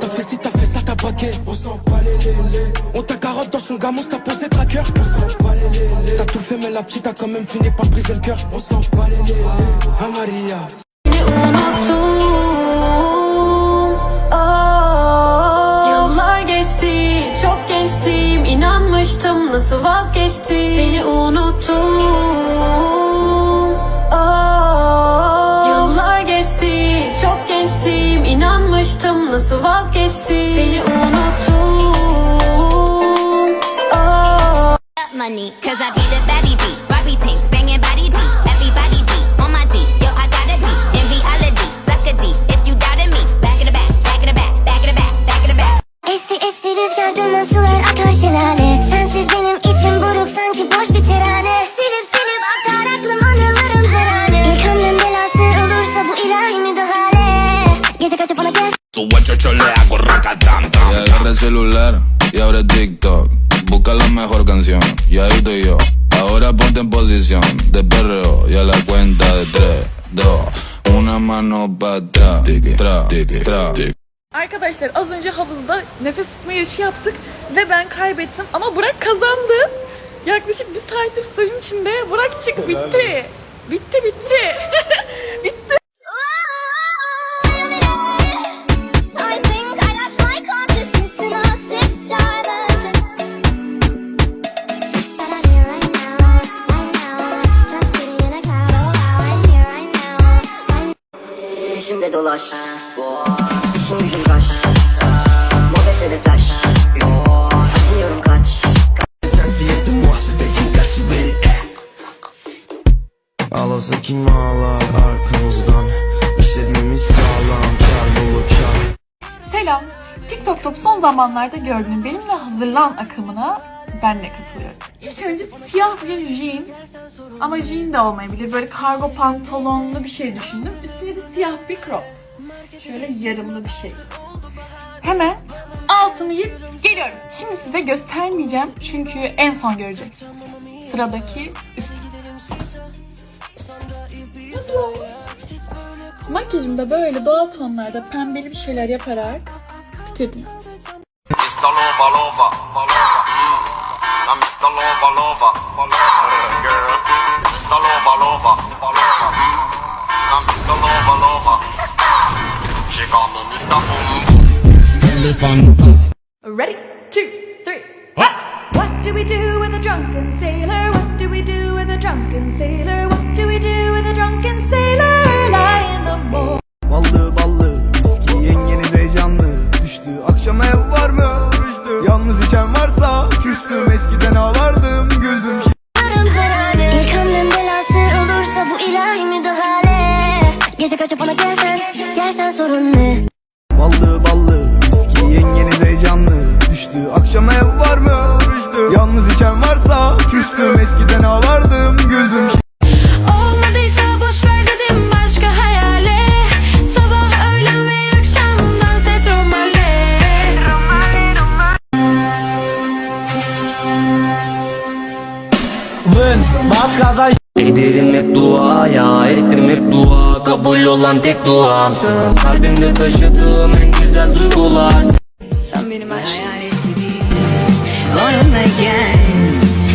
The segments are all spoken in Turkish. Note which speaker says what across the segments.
Speaker 1: T'as fait ci, t'as fait ça, t'as braqué. On s'en les. On t'a carotte dans son gamin, t'as posé tracker. On s'en bat les lélés. T'as tout fait, mais la petite a quand même fini par briser le cœur. On s'en bat les lélés. Ah Maria.
Speaker 2: Seni unuttum oh. Yıllar geçti çok gençtim inanmıştım nasıl vazgeçtim? Seni unuttum inanmıştım nasıl vazgeçtim Seni unuttum oh.
Speaker 3: money, cause I be the baddie beat. Barbie tank,
Speaker 4: le hago racatán. Y agarra el celular y abre TikTok. Busca la mejor canción y ahí estoy yo. Ahora ponte en posición de perreo y a la cuenta de tres, dos, una mano para atrás, tra, tra,
Speaker 5: Arkadaşlar az önce havuzda nefes tutma yarışı yaptık ve ben kaybettim ama Burak kazandı. Yaklaşık bir saattir suyun içinde. Burak çık bitti. Bitti bitti. bitti.
Speaker 6: Peşimde dolaş İşim gücüm kaç Mobese de flash Atmıyorum kaç
Speaker 7: Ağlasa kim ağlar arkamızdan İşletmemiz sağlam kar bulu kar
Speaker 5: Selam. TikTok'ta son zamanlarda gördüğüm benimle hazırlan akımına ben de katılıyorum. İlk önce siyah bir jean ama jean de olmayabilir. Böyle kargo pantolonlu bir şey düşündüm. Üstüne de siyah bir crop. Şöyle yarımlı bir şey. Hemen altını yiyip geliyorum. Şimdi size göstermeyeceğim çünkü en son göreceksiniz. Sıradaki olmuş? Makyajımı da böyle doğal tonlarda pembeli bir şeyler yaparak bitirdim. Ready? Two, three. What What do we do with a drunken sailor? What do we do with a drunken sailor? What do we do with a drunken sailor? Lie in the moor.
Speaker 7: Heyecanlı Düştü akşam ev var mı? Düştü Yalnız içen varsa küstüm. Eskiden ağlardım güldüm.
Speaker 2: Olmadıysa boş ver dedim başka hayale. Sabah öğlen ve akşam dans et romale
Speaker 8: Ederim hep duaya, ettim hep dua. Kabul olan tek duamsın Kalbimde taşıdığım en güzel duygular.
Speaker 6: Sen benim her şeyimsin Onunlayken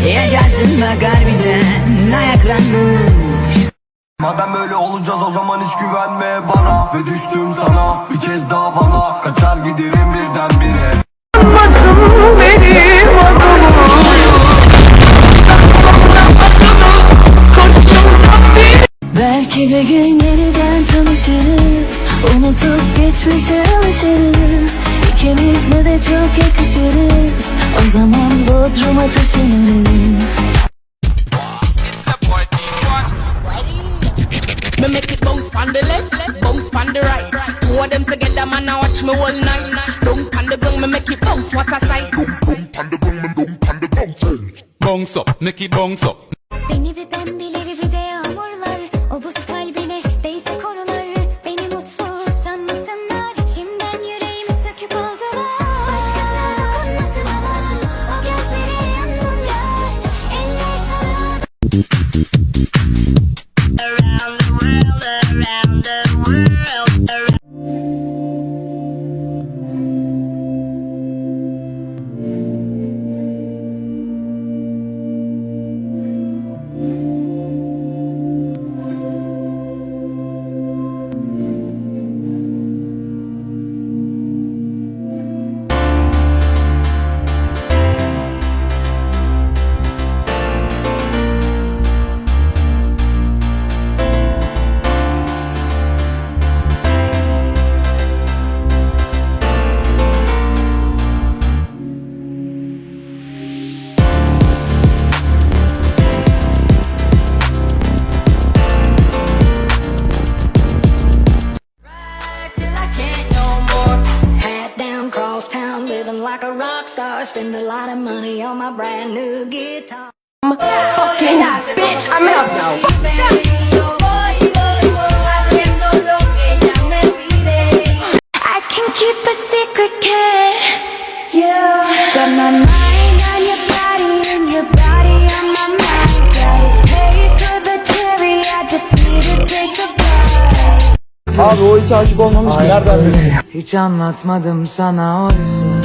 Speaker 6: Yaşarsın bak harbiden Ayaklanmış.
Speaker 7: Madem böyle olacağız o zaman hiç güvenme bana. Ve düştüm sana bir kez daha bana. Kaçar giderim birdenbire
Speaker 2: Belki bir gün yeniden tanışırız. Unutup geçmişe alışırız. İkimiz ne de çok yakışırız zaman Bodrum'a taşınırız
Speaker 8: Me make it bounce on the left, bounce on the right Two of them together, man, I watch me all night Dunk on the ground, me make it bounce, what a sight
Speaker 4: Bounce Bounce up, make it bounce up.
Speaker 9: Beni bir pembeleri bir
Speaker 10: brand new guitar.
Speaker 11: I can keep a secret, kid. Yeah. Got my mind on your body and your body on my mind. Got a taste for the cherry. I just need to take a bite.
Speaker 12: Abi o hiç aşık olmamış ki nereden bilsin?
Speaker 13: Hiç anlatmadım sana oysa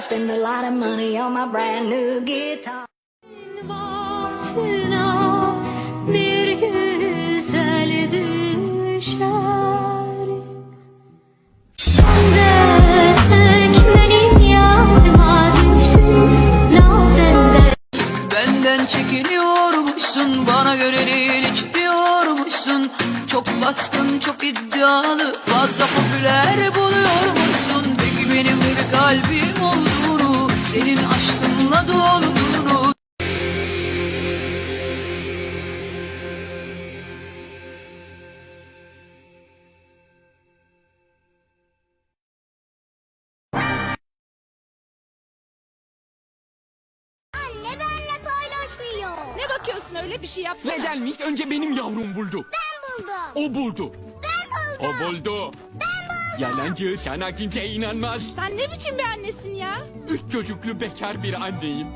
Speaker 10: star. Spend a lot of money on my brand new guitar.
Speaker 11: Nazende
Speaker 13: Benden çekiniyormuşsun Bana göre değil hiç diyormuşsun Çok baskın çok iddialı Fazla popüler buluyormuşsun Peki benim bir kalbim Senin aşkınla dolduğunu
Speaker 11: Anne benle paylaşmıyor.
Speaker 14: Ne bakıyorsun öyle bir şey yapsana.
Speaker 15: Ne gelmiş önce benim yavrum buldu
Speaker 11: Ben buldum.
Speaker 15: O buldu
Speaker 11: Ben buldum.
Speaker 15: O buldu Yalancı sana kimse inanmaz
Speaker 14: Sen ne biçim bir annesin ya?
Speaker 15: Üç çocuklu bekar bir anneyim